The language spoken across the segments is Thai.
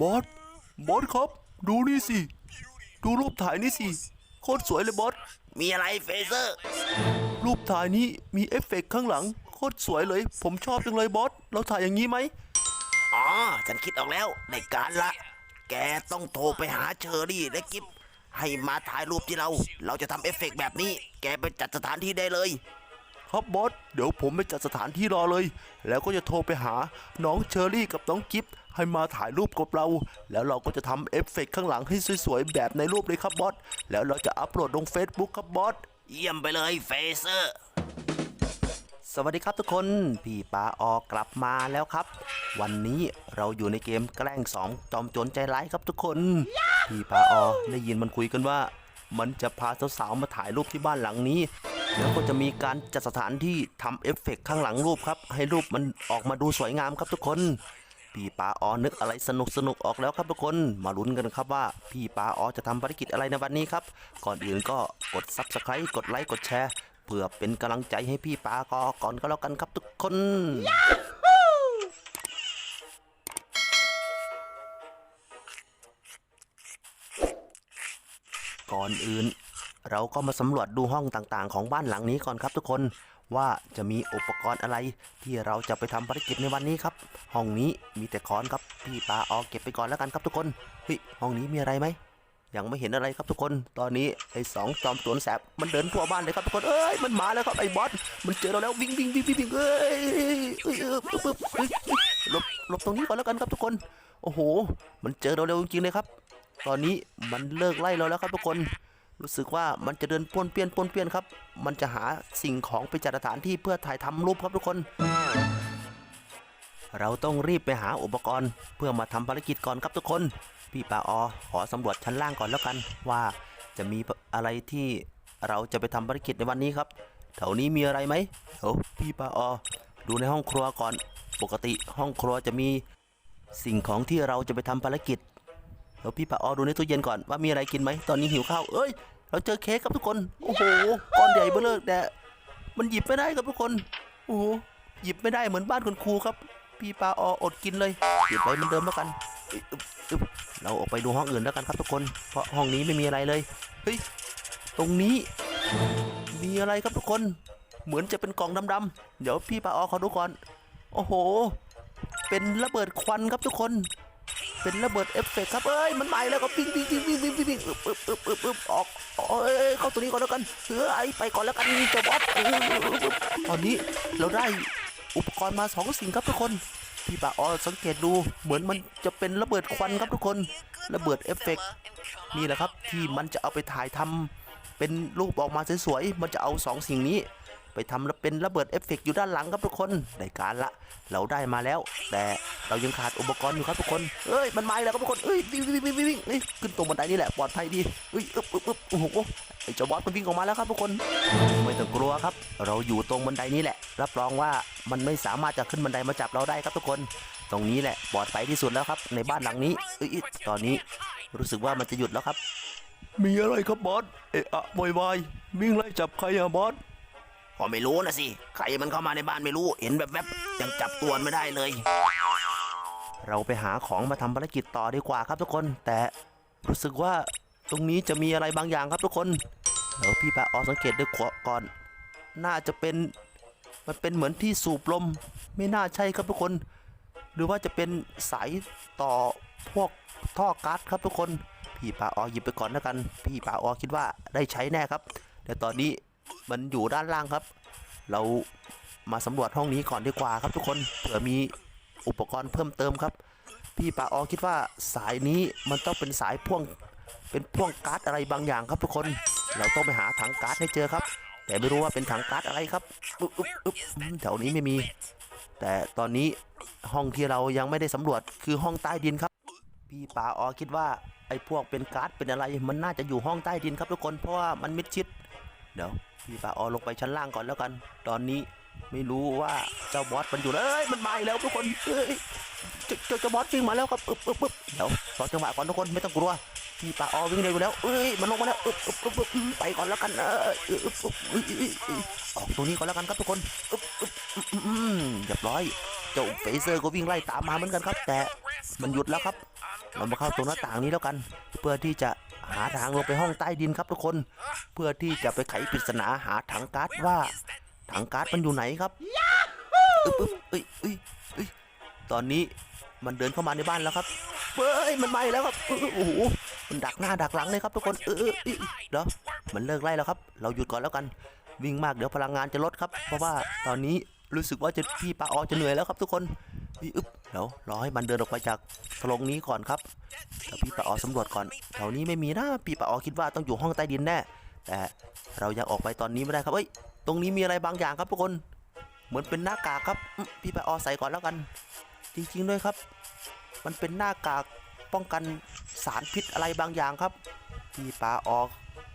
บอส บอสครับ ดูนี่สิ ดูรูปถ่ายนี่สิ โคตรสวยเลยบอส มีอะไรเฟเซอร์ รูปถ่ายนี้มีเอฟเฟกต์ข้างหลัง โคตรสวยเลย ผมชอบจังเลยบอส เราถ่ายอย่างนี้ไหม อ๋อ ฉันคิดออกแล้ว ในการละ แกต้องโทรไปหาเชอรี่และกิฟให้มาถ่ายรูปที่เรา เราจะทำเอฟเฟกต์แบบนี้ แกไปจัดสถานที่ได้เลย ครับบอส เดี๋ยวผมไปจัดสถานที่รอเลย แล้วก็จะโทรไปหาน้องเชอรี่กับน้องกิฟต์ให้มาถ่ายรูปกับเรา แล้วเราก็จะทำเอฟเฟกต์ข้างหลังให้สวยๆ แบบในรูปเลยครับบอส แล้วเราจะอัปโหลดลง Facebook ครับบอส เยี่ยมไปเลยเฟเซอร์สวัสดีครับทุกคน พี่ปาออกกลับมาแล้วครับ วันนี้เราอยู่ในเกมแกล้งสองจอมโจรใจร้ายครับทุกคน พี่ปาออได้ยินมันคุยกันว่า มันจะพาสาวๆมาถ่ายรูปที่บ้านหลังนี้ แล้วก็จะมีการจัดสถานที่ทำเอฟเฟกต์ข้างหลังรูปครับ ให้รูปมันออกมาดูสวยงามครับทุกคนพี่ปาออนึกอะไรสนุกสนุกออกแล้วครับทุกคนมาลุ้นกันครับว่า พี่ปาออจะทำภารกิจอะไรในวันนี้ครับ ก่อนอื่นก็กด Subscribe กดไลค์กดแชร์เพื่อเป็นกำลังใจให้พี่ปากอก่อนก็แล้วกันครับทุกคน ก่อนอื่น เราก็มาสำรวจดูห้องต่างๆ ของบ้านหลังนี้ก่อนครับทุกคนว่าจะมีอุปกรณ์อะไร ที่เราจะไปทำภารกิจในวันนี้ครับ ห้องนี้มีแต่ค้อนครับพี่ปาเอาเก็บไปก่อนแล้วกันครับทุกคนเฮ้ยห้องนี้มีอะไรไหมยังไม่เห็นอะไรครับทุกคน ตอนนี้ไอ้สองจอมโจรแสบมันเดินทั่วบ้านเลยครับทุกคน เอ้ย มันมาแล้วครับไอ้บอส มันเจอเราแล้ววิ่งวิ่งวิ่งวิ่งเอ้ยเอ้ยเอ้ยเอ้ยปึ๊บปึ๊บหลบหลบตรงนี้ก่อนแล้วกันครับทุกคน โอ้โห มันเจอเราเร็วจริงๆเลยครับ ตอนนี้มันเลิกไล่เราแล้วครับทุกคน รู้สึกว่ามันจะเดินป้วนเปี้ยนป้วนเปี้ยนครับ มันจะหาสิ่งของไปจัดสถานที่เพื่อถ่ายทำรูปครับทุกคน เราต้องรีบไปหาอุปกรณ์ เพื่อมาทำภารกิจก่อนครับทุกคน พี่ปาออขอสำรวจชั้นล่างก่อนแล้วกัน ว่าจะมีอะไรที่เราจะไปทำภารกิจในวันนี้ครับแถวนี้มีอะไรไหมเดี๋ยวพี่ปาออดูในห้องครัวก่อน ปกติห้องครัวจะมีสิ่งของที่เราจะไปทำภารกิจ เดี๋ยวพี่ปะออดูในตู้เย็นก่อนว่ามีอะไรกินไหมตอนนี้หิวข้าวเอ้ย เราเจอเค้กครับทุกคน โอ้โหก้อนใหญ่เบ้อเลยแต่มันหยิบไม่ได้ครับทุกคน โอ้โหหยิบไม่ได้เหมือนบ้านคุณครูครับ พี่ปลาอออดกินเลยหยิบไปเหมือนเดิมแล้วกันเราออกไปดูห้องอื่นแล้วกันครับทุกคน เพราะห้องนี้ไม่มีอะไรเลยเฮ้ยตรงนี้ มีอะไรครับทุกคน เหมือนจะเป็นกล่องดำๆเดี๋ยวพี่ปลาออขอดูก่อน โอ้โห เป็นระเบิดควันครับทุกคน เป็นระเบิดเอฟเฟกต์ครับเอ้ยมันใหม่แล้วก็ปิ้งปิ้งปิ้งปิ้งปิ้งปิ้งปิ้งอึบอึบอึบอึบอึบออกเอ้ยเข้าตัวนี้ก่อนแล้วกันเฮ้ยไปก่อนแล้วกันเจะบอสอึบอึบอึบอึบตอนนี้เราได้อุปกรณ์มาสองสิ่งครับทุกคนพี่ปาออสังเกตดูเหมือนมันจะเป็นระเบิดควันครับทุกคนระเบิดเอฟเฟกต์นี่แหละครับที่มันจะเอาไปถ่ายทำเป็นรูปออกมาสวยๆมันจะเอาสองสิ่งนี้ ไปทำแล้วเป็นระเบิดเอฟเฟกต์อยู่ด้านหลังครับทุกคนได้การละ เราได้มาแล้ว แต่เรายังขาดอุปกรณ์อยู่ครับทุกคนเอ้ยมันมาแล้วครับทุกคนเอ้ยวิ่งวิ่งวิ่งวิ่งเอ้ยขึ้นตรงบันไดนี่แหละปลอดภัยดีเอ้ยอึ๊บอึ๊บอึ๊บโอ้โหไอ้เจ้าบอสมันวิ่งออกมาแล้วครับทุกคนไม่ต้องกลัวครับ เราอยู่ตรงบันไดนี้แหละ รับรองว่ามันไม่สามารถจะขึ้นบันไดมาจับเราได้ครับทุกคน ตรงนี้แหละปลอดภัยที่สุดแล้วครับในบ้านหลังนี้เอ้ยตอนนี้รู้สึกว่ามันจะหยุดแล้วครับ มีอะไรครับบอสเอะอะวายวายวิ่งไล่จับใครอะบอส ก็ไม่รู้นะสิใครมันเข้ามาในบ้านไม่รู้ เห็นแบบแวบๆยังจับตัวไม่ได้เลย เราไปหาของมาทำภารกิจต่อดีกว่าครับทุกคน แต่รู้สึกว่าตรงนี้จะมีอะไรบางอย่างครับทุกคนเดี๋ยวพี่ปาออสังเกตด้วยขวก่อน น่าจะเป็นมันเป็นเหมือนที่สูบลม ไม่น่าใช่ครับทุกคน หรือว่าจะเป็นสายต่อพวกท่อก๊าซครับทุกคน พี่ปาออหยิบไปก่อนแล้วกัน พี่ปาออคิดว่าได้ใช้แน่ครับ แต่ตอนนี้ มันอยู่ด้านล่างครับ เรามาสำรวจห้องนี้ก่อนดีกว่าครับทุกคนเผื่อมีอุปกรณ์เพิ่มเติมครับ พี่ปาออคิดว่าสายนี้มันต้องเป็นสายพ่วงเป็นพ่วงก๊าซอะไรบางอย่างครับทุกคน เราต้องไปหาถังก๊าซให้เจอครับ แต่ไม่รู้ว่าเป็นถังก๊าซอะไรครับอึ๊บอึ๊บอึ๊บแถวนี้ไม่มี แต่ตอนนี้ห้องที่เรายังไม่ได้สำรวจคือห้องใต้ดินครับ พี่ปาออคิดว่าไอ้พวกเป็นก๊าซเป็นอะไร มันน่าจะอยู่ห้องใต้ดินครับทุกคนเพราะว่ามันมิดชิดเดี๋ยว พี่ปาออลงไปชั้นล่างก่อนแล้วกัน ตอนนี้ไม่รู้ว่าเจ้าบอสมันอยู่แล้วเอ้ยมันมาอีกแล้วทุกคนเอ้ยเจ้าเจ้าบอสวิ่งมาแล้วครับอึบอึบอึบเดี๋ยวรอจังหวะก่อนทุกคนไม่ต้องกลัวพี่ปาออวิ่งเร็วอยู่แล้วเอ้ยมันลงมาแล้วอึบอึบอึบอึบไปก่อนแล้วกันเอออึบอึบอึบออกตรงนี้ก่อนแล้วกันครับทุกคนอึบอึบอืมเรียบร้อยเจ้าเฟเซอร์ก็วิ่งไล่ตามมาเหมือนกันครับ แต่มันหยุดแล้วครับ เรามาเข้าตรงหน้าต่างนี้แล้วกัน เพื่อที่จะ หาทางลงไปห้องใต้ดินครับทุกคน เพื่อที่จะไปไขปริศนาหาถังก๊าซว่า ถังก๊าซมันอยู่ไหนครับอึ๊บอึ๊บเอ้ยเอ้ยเอ้ยตอนนี้มันเดินเข้ามาในบ้านแล้วครับเฮ้ยมันไหม้แล้วครับเออโอ้โหมันดักหน้าดักหลังเลยครับทุกคนเออเออเออเดี๋ยวมันเลิกไล่แล้วครับ เราหยุดก่อนแล้วกัน วิ่งมากเดี๋ยวพลังงานจะลดครับ เพราะว่าตอนนี้รู้สึกว่าจะพี่ปาออจะเหนื่อยแล้วครับทุกคน พี่อึ๊บเดี๋ยวรอให้มันเดินออกไปจากตรงนี้ก่อนครับเดี๋ยวพี่ปาออสำรวจก่อนแถวนี้ไม่มีนะพี่ปาออคิดว่าต้องอยู่ห้องใต้ดินแน่แต่เรายังออกไปตอนนี้ไม่ได้ครับเอ้ยตรงนี้มีอะไรบางอย่างครับทุกคน เหมือนเป็นหน้ากากครับพี่ปาออใส่ก่อนแล้วกัน จริงๆด้วยครับ มันเป็นหน้ากากป้องกันสารพิษอะไรบางอย่างครับ พี่ปาออ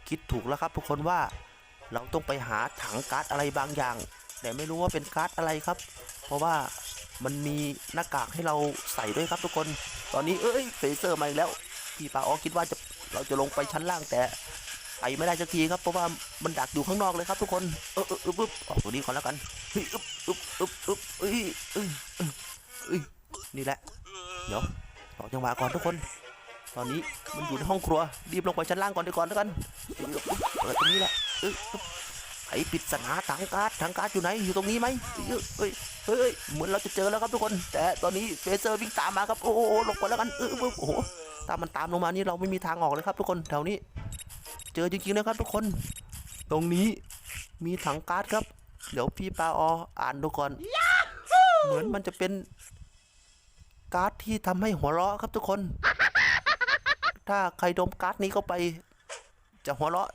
คิดถูกแล้วครับ ทุกคนว่าเราต้องไปหาถังก๊าซอะไรบางอย่าง แต่ไม่รู้ว่าเป็นก๊าซอะไรครับ เพราะว่า มันมีหน้ากากให้เราใส่ด้วยครับทุกคน ตอนนี้เอ้ยเฟเซอร์มาอีกแล้ว พี่ปาออคิดว่าจะเราจะลงไปชั้นล่างแต่ไปไม่ได้สักทีครับเพราะว่ามันดักอยู่ข้างนอกเลยครับทุกคน เออเออเอออึ๊บออกตัวนี้ก่อนแล้วกันเฮ้ยอึ๊บอึ๊บอึ๊บอึ๊บเอ้ยเอ้ยเอ้ยนี่แหละ เดี๋ยวรอจังหวะก่อนทุกคน ตอนนี้มันอยู่ในห้องครัว รีบลงไปชั้นล่างก่อนดีก่อนแล้วกันเอ้ยอึ๊บเปิดตรงนี้แหละเอ้ย ไอ้ปริศนาถังก๊าซถังก๊าซอยู่ไหนอยู่ตรงนี้ไหมเอ้ยเอ้ยเฮ้ยเหมือนเราจะเจอแล้วครับทุกคน แต่ตอนนี้เฟเซอร์วิ่งตามมาครับโอ้โหลงไปแล้วกันเออโอ้โหตามมันตามลงมานี่เราไม่มีทางออกเลยครับ ทุกคนแถวนี้ เจอจริงๆนะครับ ทุกคน ตรงนี้มีถังก๊าซครับ เดี๋ยวพี่ปาอออ่านดูก่อนเหมือนมันจะเป็นก๊าซที่ทำให้หัวเราะครับทุกคน ถ้าใครดมก๊าซนี้เข้าไป จะหัวเราะ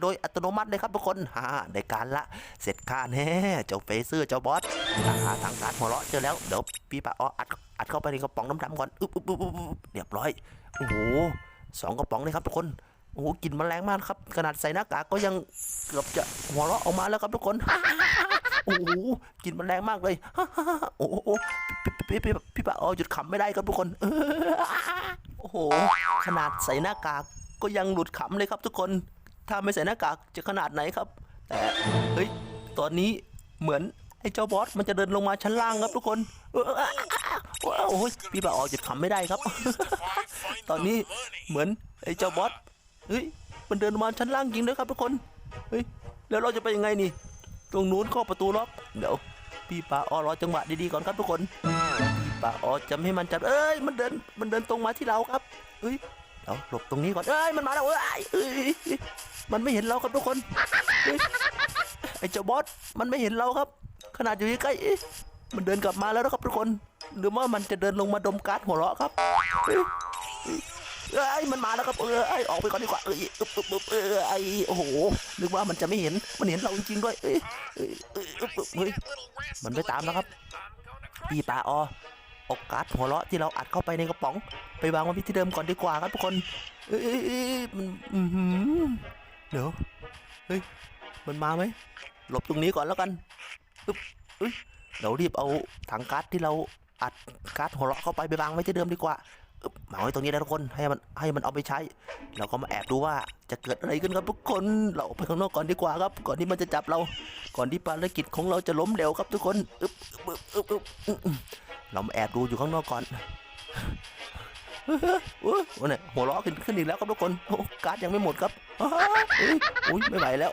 โดยอัตโนมัติเลยครับทุกคนฮ่าได้การละเสร็จค่าแน่เจ้าเฟเซอร์เจ้าบอสหาทางการหัวเราะเจอแล้วเดี๋ยวพี่ปาอออัดอัดเข้าไปในกระป๋องน้ำดำก่อนอึ๊บอึ๊บอึ๊บเรียบร้อยโอ้โหสองกระป๋องเลยครับทุกคนโอ้โหกลิ่นมันแรงมากครับขนาดใส่หน้ากากก็ยังเกือบจะหัวเราะออกมาแล้วครับทุกคนโอ้โหกลิ่นมันแรงมากเลยโอ้โหพี่พี่พี่พี่ปะอ๋อหยุดขำไม่ได้ครับทุกคนโอ้โหขนาดใส่หน้ากากก็ยังหลุดขำเลยครับทุกคน ถ้าไม่ใส่หน้ากากจะขนาดไหนครับ แต่เฮ้ยตอนนี้เหมือนไอ้เจ้าบอสมันจะเดินลงมาชั้นล่างครับทุกคนเออโอ้ยพี่ปะอ๋อหยุดขำไม่ได้ครับ ตอนนี้เหมือนไอ้เจ้าบอสเฮ้ยมันเดินมาชั้นล่างจริงด้วยครับทุกคนเฮ้ยแล้วเราจะไปยังไงนี่ ตรงนู้นข้าประตูล็อกเดี๋ยวพี่ปาออรอจังหวะดีๆก่อนครับทุกคนพี่ปาออจะไม่ให้มันจับเอ้ยมันเดินมันเดินตรงมาที่เราครับเฮ้ยเดี๋ยวหลบตรงนี้ก่อนเอ้ยมันมาแล้วเอ้ยเอ้ย มันไม่เห็นเราครับทุกคนไอ้เจ้าบอสมันไม่เห็นเราครับ ขนาดอยู่ใกล้ๆเอ๊ะมันเดินกลับมาแล้วนะครับทุกคน หรือว่ามันจะเดินลงมาดมก๊าซหัวเราะครับเอ้ยมันมาแล้วครับเออไอยออกไปก่อนดีกว่าเอ้ยอึบอึบอึบเออไอโอ้โหนึกว่ามันจะไม่เห็นมันเห็นเราจริงๆด้วยเอ้ยเอ้ยเอ้ยอึ๊บอึบเฮ้ยมันไม่ตามแล้วครับพี่ปาอออาการ์ดหัวเราะที่เราอัดเข้าไปในกระป๋อง ไปวางไว้ที่เดิมก่อนดีกว่าครับทุกคนเอ้ยเอ้ยเอ้ยมันอื้ออ เดี๋ยว เฮ้ย มันมาไหม หลบตรงนี้ก่อนแล้วกันอึ๊บเอ้ยเดี๋ยวรีบเอาถังก๊าร์ดที่เราอัดก๊าร์ดหัวเราะเข้าไปไปวางไว้ที่เดิมดีกว่าอึ๊บมาไว้ตรงนี้นะทุกคนให้มันให้มันเอาไปใช้ เราก็มาแอบดูว่าจะเกิดอะไรขึ้นครับทุกคนเราออกไปข้างนอกก่อนดีกว่าครับ ก่อนที่มันจะจับเรา ก่อนที่ภารกิจของเราจะล้มเหลวครับทุกคนอึบอึบอึ๊บอึ๊บอึ๊บอึ๊บเรามาแอบดูอยู่ข้างนอกก่อน โอ้โอ้ยเนี่ยหัวเราะขึ้นขึ้นอีกแล้วครับทุกคนโอ้การ์ดยังไม่หมดครับอุ้ยไม่ไหวแล้ว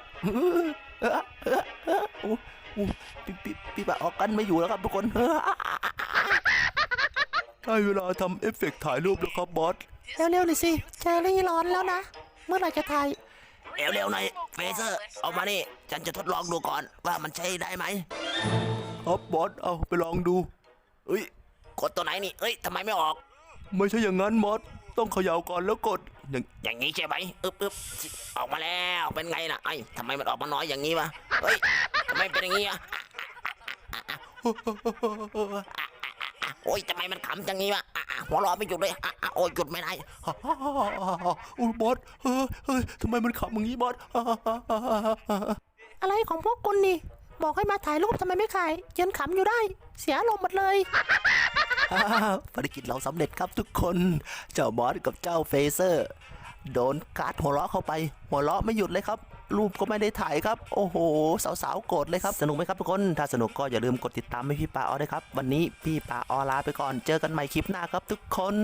เออเออเออโอ้โอ้พี่พี่พี่ปะออกกันไม่อยู่แล้วครับทุกคนได้เวลาทำเอฟเฟกต์ถ่ายรูปแล้วครับบอสเร็วๆหน่อยสิเชอรี่ร้อนแล้วนะ เมื่อไหร่จะถ่ายเร็วๆหน่อยเฟเซอร์เอามานี่ฉันจะทดลองดูก่อนว่ามันใช้ได้ไหมครับบอสเอาไปลองดูเอ้ยกดตัวไหนนี่เอ้ยทำไมไม่ออก ไม่ใช่อย่างนั้นบอสต้องเขย่าก่อนแล้วกดอย่างอย่างนี้ใช่ไหมอึ๊บอึ๊บออกมาแล้วเป็นไงล่ะไอ้ยทำไมมันออกมาน้อยอย่างนี้วะเฮ้ยทำไมเป็นอย่างนี้อะโอ้ยทำไมมันขำอย่างนี้วะอะอะหัวเราะไม่หยุดเลยอะอะโอ้ยหยุดไม่ได้อุ้ยบอสเฮ้ยเฮ้ยทำไมมันขำอย่างนี้บอสอะไรของพวกคุณนี่ บอกให้มาถ่ายรูปทำไมไม่ถ่ายยืนขำอยู่ได้ เสียลมณ์หมดเลย ภารกิจเราสำเร็จครับทุกคน เจ้าบอสกับเจ้าเฟเซอร์ โดนการ์ดหัวเราะเข้าไป หัวเราะไม่หยุดเลยครับ รูปก็ไม่ได้ถ่ายครับ โอ้โห สาวๆโกรธเลยครับ สนุกไหมครับทุกคน ถ้าสนุกก็อย่าลืมกดติดตามให้พี่ปาออด้วยครับ วันนี้พี่ปาออลาไปก่อน เจอกันใหม่คลิปหน้าครับทุกคน